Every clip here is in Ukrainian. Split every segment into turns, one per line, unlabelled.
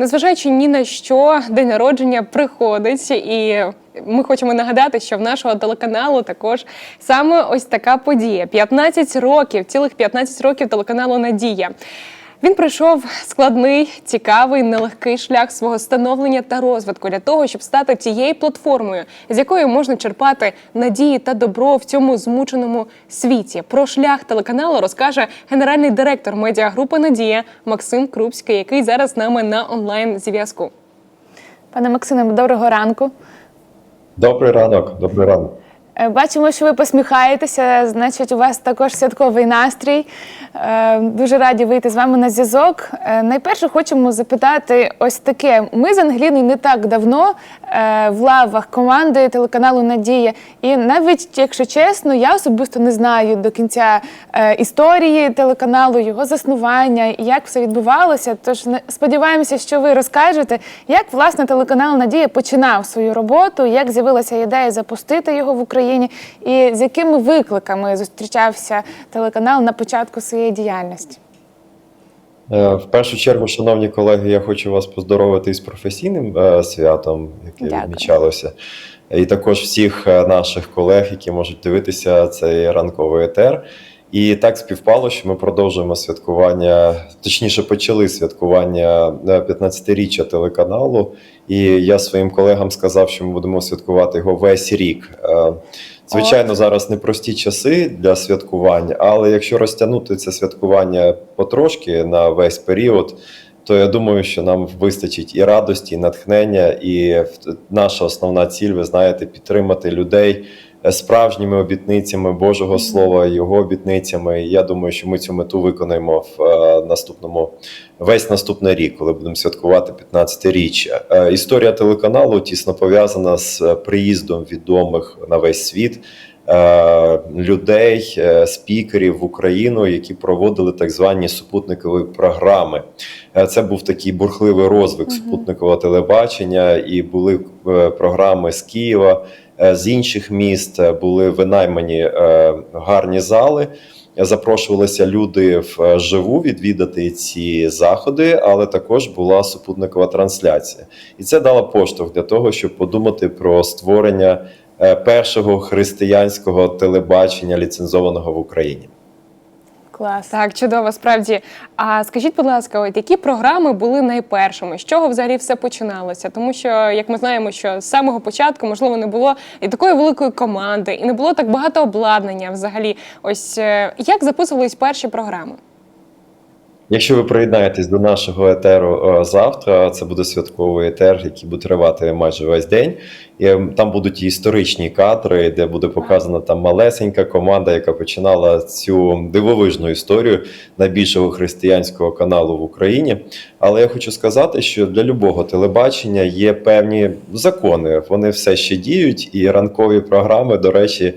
Незважаючи ні на що, день народження приходить, і ми хочемо нагадати, що в нашого телеканалу також саме ось така подія: 15 років, цілих 15 років телеканалу Надія. Він пройшов складний, цікавий, нелегкий шлях свого становлення та розвитку для того, щоб стати тією платформою, з якої можна черпати надії та добро в цьому змученому світі. Про шлях телеканалу розкаже генеральний директор медіагрупи Надія Максим Крупський, який зараз з нами на онлайн зв'язку.
Пане Максиме, доброго ранку.
Добрий ранок, добрий ранок.
Е, Бачимо, що ви посміхаєтеся, значить, у вас також святковий настрій. Е, Дуже раді вийти з вами на зв'язок. Е, Найперше хочемо запитати ось таке. Ми з Ангеліною не так давно в лавах команди телеканалу Надія. І навіть, якщо чесно, я особисто не знаю до кінця історії телеканалу, його заснування і як все відбувалося. Тож сподіваємося, що ви розкажете, як власне телеканал Надія починав свою роботу, як з'явилася ідея запустити його в Україні, і з якими викликами зустрічався телеканал на початку своєї діяльності.
Е, В першу чергу, шановні колеги, я хочу вас поздоровити із професійним е, святом, яке
Дякую.
відмічалося. І також всіх е, наших колег, які можуть дивитися цей ранковий етер. І так співпало, що ми продовжуємо святкування, точніше, почали святкування е, 15-річчя телеканалу. І я своїм колегам сказав, що ми будемо святкувати його весь рік. Е, Звичайно, зараз непрості часи для святкувань, але якщо розтягнути це святкування потрошки на весь період, то я думаю, що нам вистачить і радості, і натхнення, і наша основна ціль, ви знаєте, підтримати людей е, справжніми обітницями Божого Слова, його обітницями. І Я думаю, що ми цю мету виконаємо в е, наступному весь наступний рік, коли будемо святкувати 15-річчя. Е, Історія телеканалу тісно пов'язана з е, приїздом відомих на весь світ. Людей, спікерів в Україну, які проводили так звані супутникові програми. Це був такий бурхливий розвиток супутникового телебачення, і були програми з Києва, з інших міст е, були винаймані е, гарні зали. Запрошувалися люди вживу відвідати ці заходи, але також була супутникова трансляція, і це дало поштовх для того, щоб подумати про створення е, першого християнського телебачення ліцензованого в Україні.
Клас.
Так, чудово, справді. А скажіть, будь ласка, от які програми були найпершими? З чого взагалі все починалося? Тому що, як ми знаємо, що з самого початку можливо не було і такої великої команди, і не було так багато обладнання. Взагалі, ось е, як записувались перші програми?
Якщо ви приєднаєтесь до нашого етеру е, завтра, це буде святковий етер, який буде тривати майже весь день. І е, там будуть і історичні кадри, де буде показана там малесенька команда, яка починала цю дивовижну історію найбільшого християнського каналу в Україні. Але я хочу сказати, що для любого телебачення є певні закони. Вони все ще діють, і ранкові програми, до речі,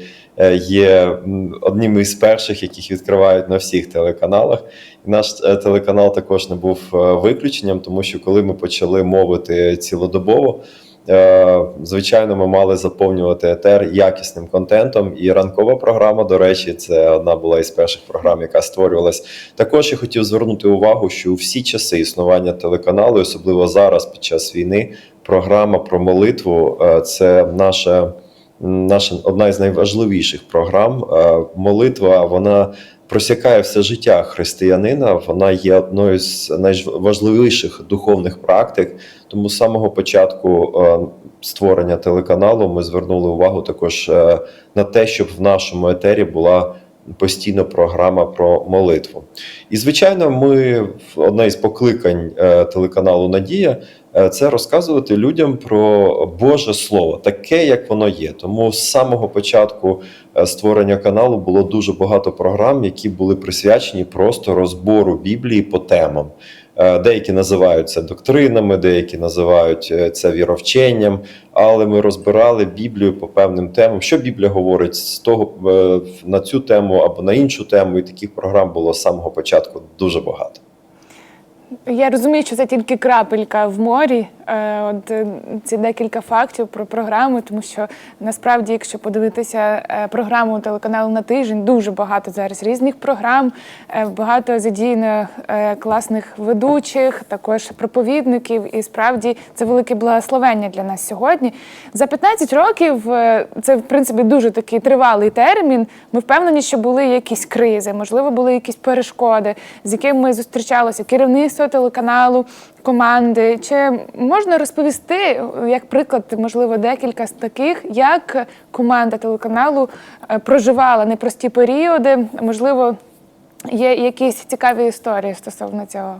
є м, одним із перших, яких відкривають на всіх телеканалах. І наш е, телеканал також не був е, виключенням, тому що коли ми почали мовити цілодобово, е, звичайно, ми мали заповнювати етер якісним контентом. І ранкова програма, до речі, це одна була із перших програм, яка створювалась. Також я хотів звернути увагу, що у всі часи існування телеканалу, особливо зараз, під час війни, програма про молитву е, це наша. Наша одна із найважливіших програм. Е, Молитва вона просякає все життя християнина. Вона є одною з найважливіших духовних практик. Тому з самого початку е, створення телеканалу ми звернули увагу також е, на те, щоб в нашому етері була постійно програма про молитву. І звичайно, ми одне із покликань телеканалу Надія це розказувати людям про Боже Слово, таке, як воно є. Тому з самого початку е, створення каналу було дуже багато програм, які були присвячені просто розбору Біблії по темам. Е, Деякі називають це доктринами, деякі називають е, це віровченням, але ми розбирали Біблію по певним темам. Що Біблія говорить з того е, на цю тему або на іншу тему, і таких програм було з самого початку дуже багато.
Я розумію, що це тільки крапелька в морі, от е, ці декілька фактів про програму, тому що насправді, якщо подивитися е, програму телеканалу на тиждень, дуже багато зараз різних програм, е, багато задіяно е, класних ведучих, також проповідників. І справді це велике благословення для нас сьогодні. За 15 років е, це в принципі дуже такий тривалий термін. Ми впевнені, що були якісь кризи, можливо, були якісь перешкоди, з якими зустрічалося керівництво телеканалу, команди. Чи можна розповісти, як приклад, можливо, декілька з таких, як команда телеканалу е, проживала непрості періоди? Можливо, є якісь цікаві історії стосовно цього.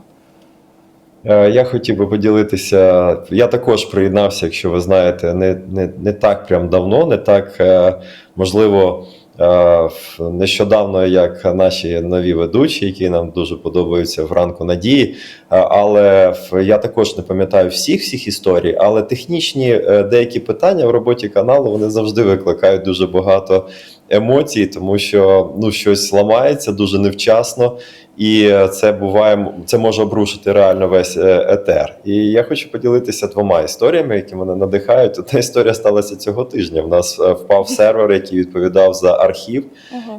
Е, Я хотів би поділитися. Я також приєднався, якщо ви знаєте, не, не, не так прям давно, не так е, можливо. Е, Нещодавно, як наші нові ведучі, які нам дуже подобаються в ранку надії. Е, Але я також не пам'ятаю всіх всіх історій, але технічні е, деякі питання в роботі каналу вони завжди викликають дуже багато емоцій, тому що ну щось ламається дуже невчасно, і е, це буває, це може обрушити реально весь е, етер. І я хочу поділитися двома історіями, які мене надихають. Одна історія сталася цього тижня. В нас е, впав сервер, який відповідав за архів,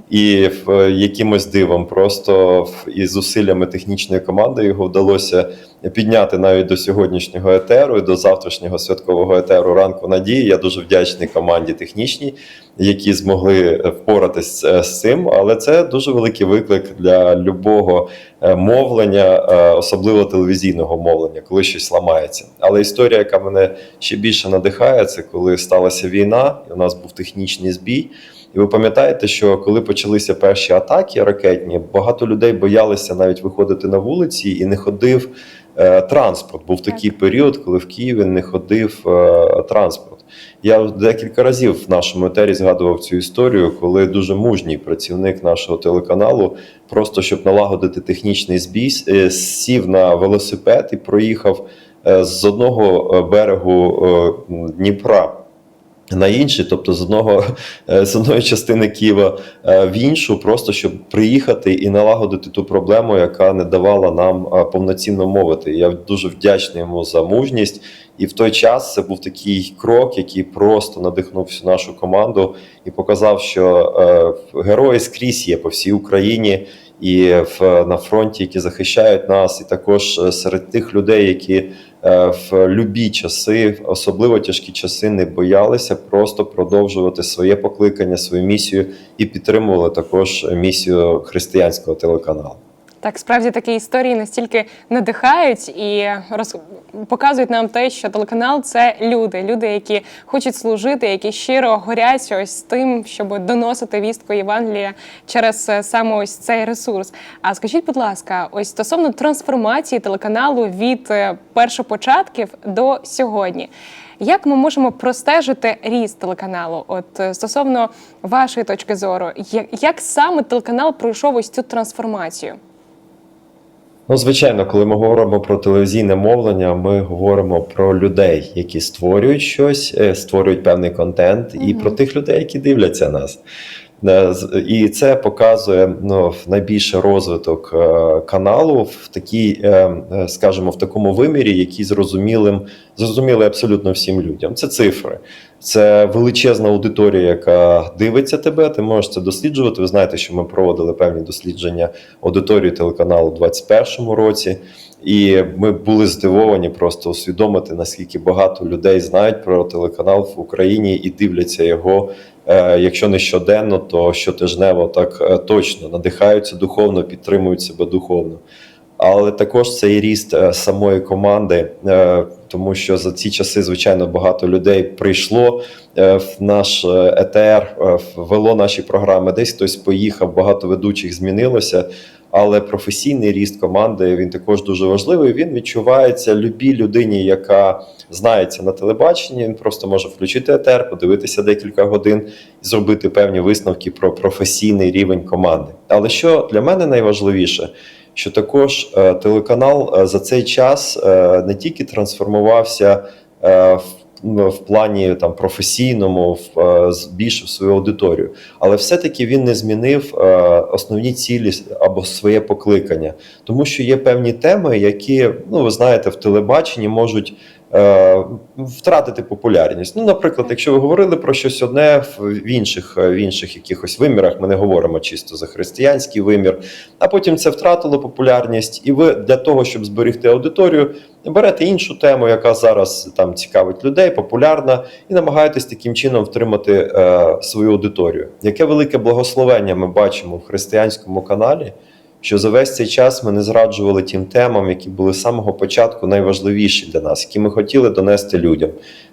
і в- якимось дивом, просто із зусиллями технічної команди його вдалося підняти навіть до сьогоднішнього етеру і до завтрашнього святкового етеру ранку надії. Я дуже вдячний команді технічній, які змогли впоратись з цим. Але це дуже великий виклик для любого е, мовлення, е, особливо телевізійного мовлення, коли щось ламається. Але історія, яка мене ще більше надихає, це коли сталася війна, і у нас був технічний збій. І ви пам'ятаєте, що коли почалися перші атаки ракетні, багато людей боялися навіть виходити на вулиці і не ходив е, транспорт. Був такий період, коли в Києві не ходив е, транспорт. Я декілька разів в нашому етері згадував цю історію, коли дуже мужній працівник нашого телеканалу, просто щоб налагодити технічний збій, е, сів на велосипед і проїхав е, з одного е, берегу е, Дніпра на інший, тобто з одного е, з одної частини Києва е, в іншу, просто щоб приїхати і налагодити ту проблему, яка не давала нам е, повноцінно мовити. Я дуже вдячний йому за мужність. І в той час це був такий крок, який просто надихнув всю нашу команду і показав, що герої скрізь є по всій Україні і в на фронті, які захищають нас, і також серед тих людей, які в любі часи, особливо тяжкі часи, не боялися просто продовжувати своє покликання, свою місію і підтримували також місію християнського телеканалу.
Так, справді такі історії настільки надихають і роз... показують нам те, що телеканал це люди, люди, які хочуть служити, які щиро горять ось тим, щоб доносити вістку Євангелія через е, саме ось цей ресурс. А скажіть, будь ласка, ось стосовно трансформації телеканалу від е, першопочатків до сьогодні. Як ми можемо простежити ріст телеканалу? От е, стосовно вашої точки зору, як, як саме телеканал пройшов ось цю трансформацію?
Ну, звичайно, коли ми говоримо про телевізійне мовлення, ми говоримо про людей, які створюють щось, е, створюють певний контент, і про тих людей, які дивляться нас. Е, І це показує ну, найбільше розвиток е, каналу в такій, е, скажімо, в такому вимірі, який зрозумілим, зрозумілий абсолютно всім людям. Це цифри. Це величезна аудиторія, яка дивиться тебе. Ти можеш це досліджувати. Ви знаєте, що ми проводили певні дослідження аудиторії телеканалу у 2021 році. І ми були здивовані просто усвідомити, наскільки багато людей знають про телеканал в Україні і дивляться його. Е, Якщо не щоденно, то щотижнево так е, точно надихаються духовно, підтримують себе духовно. Але також це і ріст е, самої команди, тому що за ці часи, звичайно, багато людей прийшло в наш ЕТР, Ввело вело наші програми. Десь хтось поїхав, багато ведучих змінилося. Але професійний ріст команди він також дуже важливий. Він відчувається любій людині, яка знається на телебаченні. Він просто може включити ЕТР, подивитися декілька годин і зробити певні висновки про професійний рівень команди. Але що для мене найважливіше, що також е, телеканал е, за цей час е, не тільки трансформувався в, в плані там професійному, в, е, збільшив свою аудиторію, але все-таки він не змінив е, основні цілі або своє покликання, тому що є певні теми, які ну ви знаєте, в телебаченні можуть втратити популярність. Ну, наприклад, якщо ви говорили про щось одне в інших, е, в інших якихось вимірах, ми не говоримо чисто за християнський вимір, а потім це втратило популярність, і ви для того, щоб зберегти аудиторію, берете іншу тему, яка зараз там цікавить людей, популярна, і намагаєтесь таким чином втримати е, свою аудиторію. Яке велике благословення ми бачимо в християнському каналі, що за весь цей час ми не зраджували тим темам, які були з самого початку найважливіші для нас, які ми хотіли донести людям,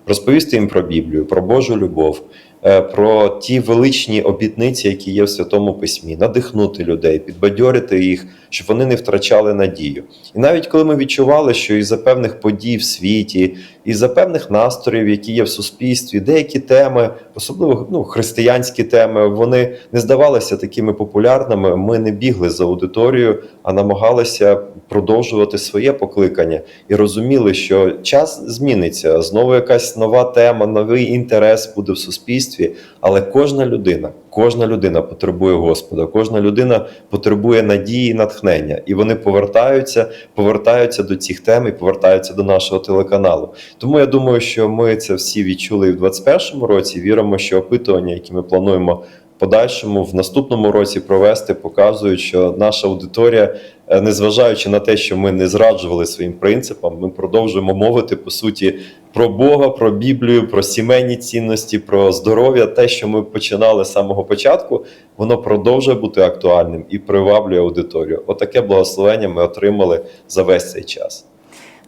розповісти їм про Біблію, про Божу любов, е, про ті величні обітниці, які є в Святому Письмі, надихнути людей, підбадьорити їх, щоб вони не втрачали надію. І навіть коли ми відчували, що із-за певних подій в світі, із-за певних настроїв, які є в суспільстві, деякі теми, особливо ну, християнські теми, вони не здавалися такими популярними. Ми не бігли за аудиторією, а намагалися продовжувати своє покликання і розуміли, що час зміниться. Знову якась нова тема, новий інтерес буде в суспільстві. Але кожна людина, кожна людина потребує Господа, кожна людина потребує надії і натхнення, і вони повертаються, повертаються до цих тем і повертаються до нашого телеканалу. Тому я думаю, що ми це всі відчули і в 2021 році. Віримо, що опитування, які ми плануємо подальшому в наступному році провести, показують, що наша аудиторія, е, незважаючи на те, що ми не зраджували своїм принципам, ми продовжуємо мовити по суті про Бога, про Біблію, про сімейні цінності, про здоров'я. Те, що ми починали з самого початку, воно продовжує бути актуальним і приваблює аудиторію. Отаке благословення ми отримали за весь цей час.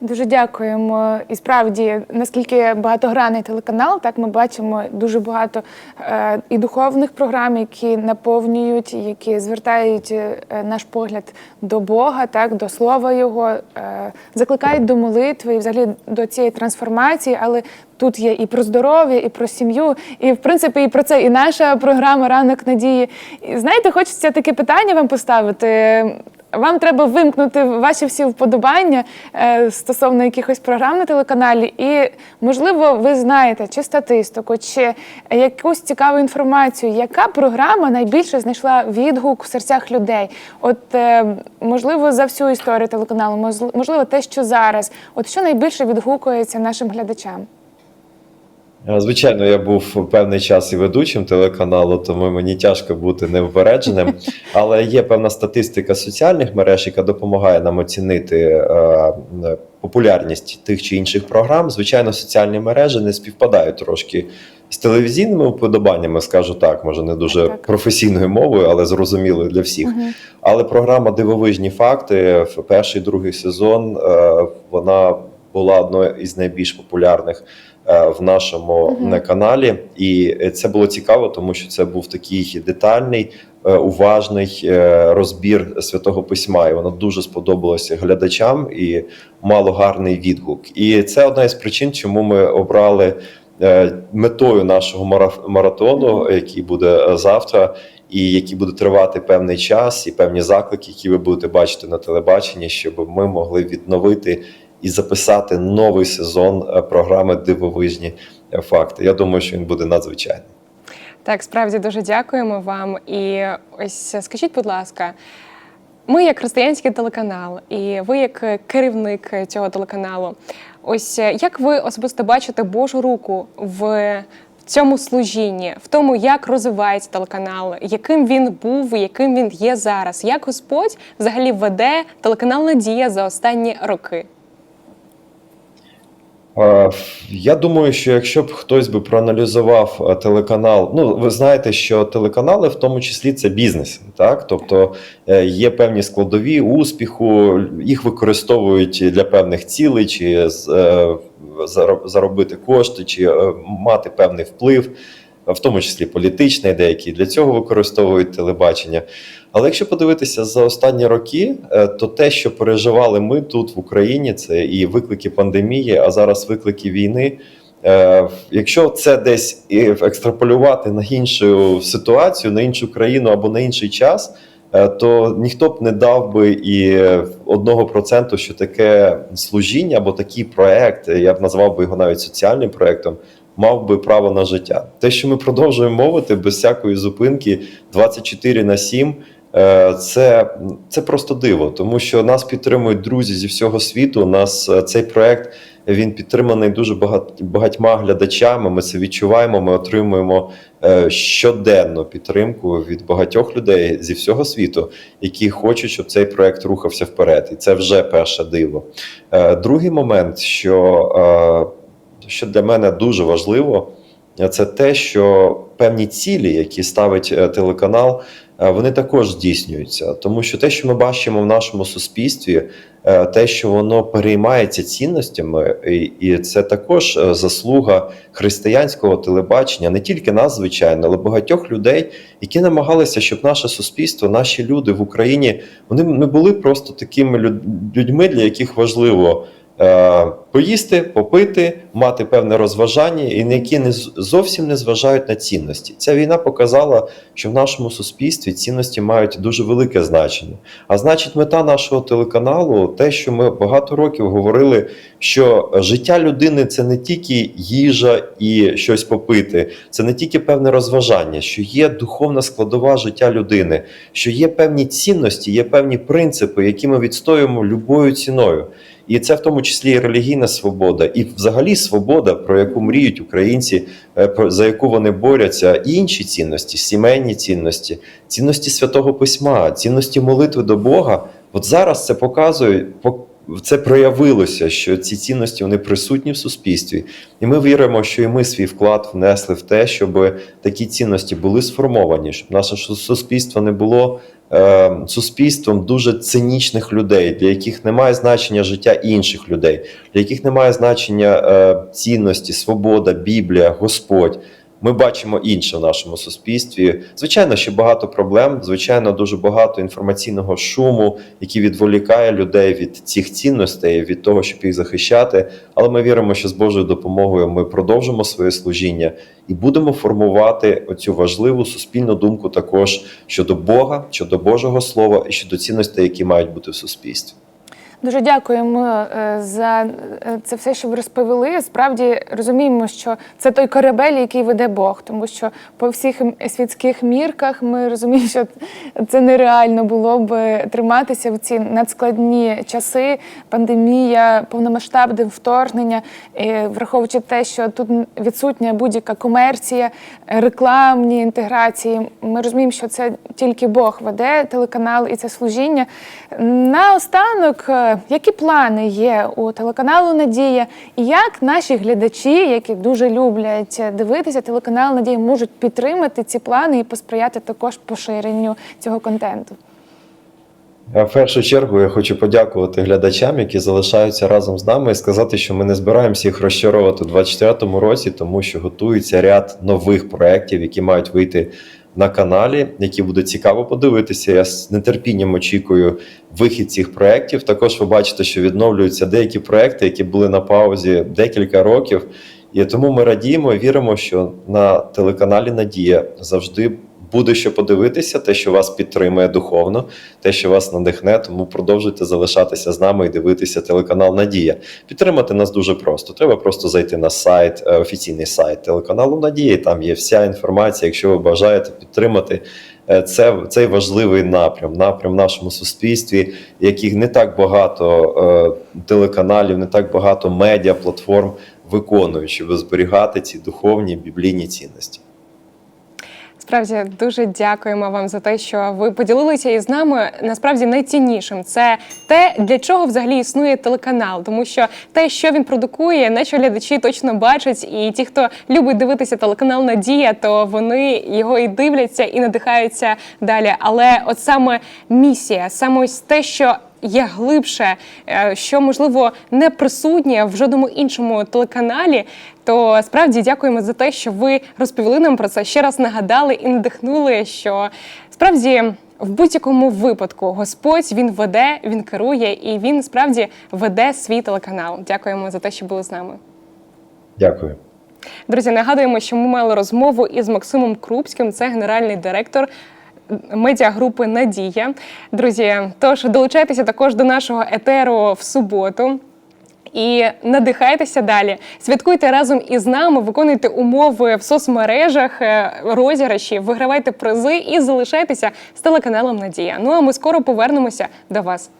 Дуже дякуємо. І справді, наскільки багатогранний телеканал, так ми бачимо дуже багато е, і духовних програм, які наповнюють, які звертають е, наш погляд до Бога, так до слова Його, е, закликають до молитви і взагалі до цієї трансформації, але. Тут є і про здоров'я, і про сім'ю, і в принципі і про це і наша програма Ранок надії. І знаєте, хочеться таке питання вам поставити. Вам треба вимкнути ваші всі вподобання е, стосовно якихось програм на телеканалі, і можливо, ви знаєте чи статистику, чи якусь цікаву інформацію, яка програма найбільше знайшла відгук в серцях людей. От е, можливо, за всю історію телеканалу, можливо, те, що зараз, от що найбільше відгукується нашим глядачам.
Е, Звичайно, я був певний час і ведучим телеканалу, тому мені тяжко бути неупередженим. Але є певна статистика соціальних мереж, яка допомагає нам оцінити е, е, популярність тих чи інших програм. Звичайно, соціальні мережі не співпадають трошки з телевізійними уподобаннями, скажу так, може не дуже
Так.
професійною мовою, але зрозумілою для всіх. Але програма Дивовижні факти в перший другий сезон вона була одною із найбільш популярних в нашому
Мгм.
каналі, і це було цікаво, тому що це був такий детальний, е, уважний е, розбір святого письма. І воно дуже сподобалося глядачам і мало гарний відгук. І це одна із причин, чому ми обрали. е, Метою нашого маратону, який буде е, завтра, і який буде тривати певний час, і певні заклики, які ви будете бачити на телебаченні, щоб ми могли відновити і записати новий сезон е, програми Дивовижні е, факти. Я думаю, що він буде надзвичайний.
Так, справді дуже дякуємо вам. І ось скажіть, будь ласка, ми як християнський телеканал, і ви як керівник цього телеканалу, ось е, як ви особисто бачите Божу руку в цьому служінні, в тому, як розвивається телеканал, яким він був, яким він є зараз, як Господь взагалі веде телеканал Надія за останні роки?
Е, Я думаю, що якщо б хтось би проаналізував е, телеканал, ну ви знаєте, що телеканали в тому числі це бізнес, так тобто е, є певні складові успіху, їх використовують для певних цілей, чи заробити кошти, чи мати певний вплив, в тому числі політичний, деякі для цього використовують телебачення. Але якщо подивитися за останні роки, е, то те, що переживали ми тут в Україні, це і виклики пандемії, а зараз виклики війни. Е, Якщо це десь екстраполювати на іншу ситуацію, на іншу країну або на інший час, е, то ніхто б не дав би і одного проценту, що таке служіння або такий проект, я б назвав би його навіть соціальним проектом, мав би право на життя. Те, що ми продовжуємо мовити без всякої зупинки 24 на 7, Е, Це, це просто диво, тому що нас підтримують друзі зі всього світу. Нас е, цей проект Він підтриманий дуже багат- багатьма глядачами. Ми це відчуваємо. Ми отримуємо е, щоденну підтримку від багатьох людей зі всього світу, які хочуть, щоб цей проект рухався вперед. І це вже перше диво. Е, Другий момент, що, е, що для мене дуже важливо, е, це те, що певні цілі, які ставить е, телеканал, е, вони також здійснюються. Тому що те, що ми бачимо в нашому суспільстві, е, те, що воно переймається цінностями, і, це також е, заслуга християнського телебачення, не тільки нас, звичайно, але багатьох людей, які намагалися, щоб наше суспільство, наші люди в Україні, вони не були просто такими люд- людьми, для яких важливо. Е, Поїсти, попити, мати певне розважання, і які не зовсім не зважають на цінності. Ця війна показала, що в нашому суспільстві цінності мають дуже велике значення. А значить, мета нашого телеканалу те, що ми багато років говорили, що життя людини це не тільки їжа і щось попити, це не тільки певне розважання, що є духовна складова життя людини, що є певні цінності, є певні принципи, які ми відстоюємо любою ціною. І це в тому числі і релігійна свобода, і взагалі свобода, про яку мріють українці, е, за яку вони борються, і інші цінності, сімейні цінності, цінності святого письма, цінності молитви до Бога. От зараз це показує, пок- це проявилося, що ці цінності вони присутні в суспільстві, і ми віримо, що і ми свій вклад внесли в те, щоб такі цінності були сформовані, щоб наше суспільство не було е, суспільством дуже цинічних людей, для яких немає значення життя інших людей, для яких немає значення е, цінності, свобода, Біблія, Господь. Ми бачимо інше в нашому суспільстві. Звичайно, ще багато проблем. Звичайно, дуже багато інформаційного шуму, який відволікає людей від цих цінностей, від того, щоб їх захищати. Але ми віримо, що з Божою допомогою ми продовжимо своє служіння і будемо формувати оцю важливу суспільну думку також щодо Бога, щодо Божого Слова і щодо цінностей, які мають бути в суспільстві.
Дуже дякуємо е, за е, це все, що ви розповіли. Справді розуміємо, що це той корабель, який веде Бог, тому що по всіх світських мірках ми розуміємо, що це нереально було б триматися в ці надскладні часи, пандемія, повномасштабне вторгнення, враховуючи те, що тут відсутня будь-яка комерція, рекламні інтеграції. Ми розуміємо, що це тільки Бог веде телеканал і це служіння. Наостанок, е, які плани є у телеканалу Надія, і як наші глядачі, які дуже люблять дивитися телеканал Надія, можуть підтримати ці плани і посприяти також поширенню цього контенту?
В першу чергу я хочу подякувати глядачам, які залишаються разом з нами, і сказати, що ми не збираємося їх розчаровувати у 2024 році, тому що готується ряд нових проєктів, які мають вийти на каналі, які буде цікаво подивитися. Я з нетерпінням очікую вихід цих проєктів. Також ви бачите, що відновлюються деякі проєкти, які були на паузі декілька років. І тому ми радіємо і віримо, що на телеканалі Надія завжди буде що подивитися, те, що вас підтримує духовно, те, що вас надихне. Тому продовжуйте залишатися з нами і дивитися телеканал Надія. Підтримати нас дуже просто. Треба просто зайти на сайт, е, офіційний сайт телеканалу Надія. і Там є вся інформація. Якщо ви бажаєте підтримати е, це, цей важливий напрям, напрям в нашому суспільстві, яких не так багато е, телеканалів, не так багато медіа, платформ виконують, щоб зберігати ці духовні біблійні цінності.
Справді дуже дякуємо вам за те, що ви поділилися із нами. Насправді найціннішим це те, для чого взагалі існує телеканал, тому що те, що він продукує, наші глядачі точно бачать, і ті, хто любить дивитися телеканал Надія, то вони його і дивляться, і надихаються далі. Але от саме місія, саме ось те, що є глибше, е, що можливо не присутнє в жодному іншому телеканалі. То справді дякуємо за те, що ви розповіли нам про це. Ще раз нагадали і надихнули, що справді. В будь-якому випадку Господь він веде, він керує і він справді веде свій телеканал. Дякуємо за те, що були з нами.
Дякую.
Друзі, нагадуємо, що ми мали розмову із Максимом Крупським, це генеральний директор медіагрупи Надія. Друзі, тож долучайтеся також до нашого етеру в суботу. І надихайтеся далі. Святкуйте разом із нами, виконуйте умови в соцмережах, е, розіграші, вигравайте призи і залишайтеся з телеканалом Надія. Ну а ми скоро повернемося до вас.